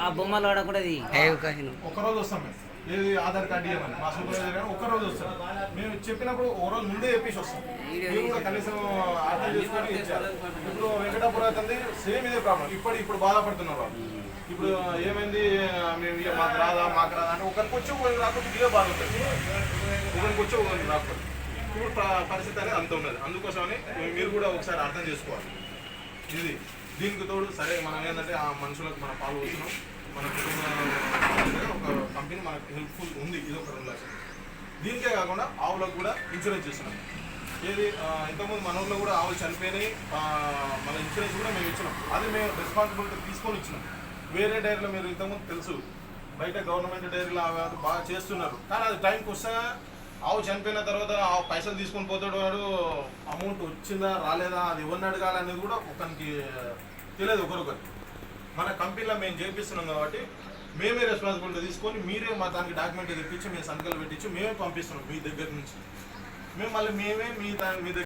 ఆ బొమ్మలు కూడా కూడా అది ఒక రోజు వస్తాం మేము. ఏది ఆధార్ కార్డు ఇవ్వమని మా సూపర్వైజర్ గారు ఒక రోజు వస్తాం మేము చెప్పినప్పుడు ఒక రోజు ముందే చెప్పేసి వస్తాం. కూడా కనీసం అర్థం చేసుకొని ఇప్పుడు వెంకటాపురం సేమ్ ఇదే ప్రాబ్లం. ఇప్పుడు ఇప్పుడు బాధపడుతున్నారు వాళ్ళు. ఇప్పుడు ఏమైంది? మేము మాకు రాదా మాకు రాదా అంటే ఒకరికి వచ్చి ఒకరికి రాకపోతే ఇదే బాధ ఉంటుంది. ఒకరికి వచ్చి ఒకరికి రాకపోతే. ఇప్పుడు పరిస్థితి అనేది అంత ఉన్నది. అందుకోసమని మీరు కూడా ఒకసారి అర్థం చేసుకోవాలి. ఇది దీనికి తోడు సరే మనం ఏంటంటే ఆ మనుషులకు మనం పాలు పోతున్నాం మన కుటుంబ ఒక కంపెనీ మనకు హెల్ప్ఫుల్ ఉంది. ఇది ఒక రెండు లక్షలు. దీనికే కాకుండా ఆవులకు కూడా ఇన్సూరెన్స్ చేస్తున్నాం. ఏది ఇంతకుముందు మన ఊళ్ళో కూడా ఆవులు చనిపోయినాయి. మన ఇన్సూరెన్స్ కూడా మేము ఇచ్చినాం. అది మేము రెస్పాన్సిబిలిటీ తీసుకొని ఇచ్చినాం. వేరే డైరీలో మీరు ఇంతకుముందు తెలుసు. బయట గవర్నమెంట్ డైరీలో బాగా చేస్తున్నారు. కానీ అది టైంకి వస్తే ఆవు చనిపోయిన తర్వాత ఆ పైసలు తీసుకొని పోతాడు వాడు అమౌంట్ వచ్చిందా రాలేదా అది ఎవరిని అడగాలనేది కూడా ఒకరికి తెలియదు ఒకరొకరికి మన కంపెనీలో మేము చేపిస్తున్నాం కాబట్టి మేమే రెస్పాన్సిబిలిటీ తీసుకొని మీరే మా దానికి డాక్యుమెంట్ తెప్పించి మేము సంతకాలు పెట్టించి మేమే పంపిస్తున్నాం మీ దగ్గర నుంచి. మేము మళ్ళీ మేమే మీ దాని మీ దగ్గర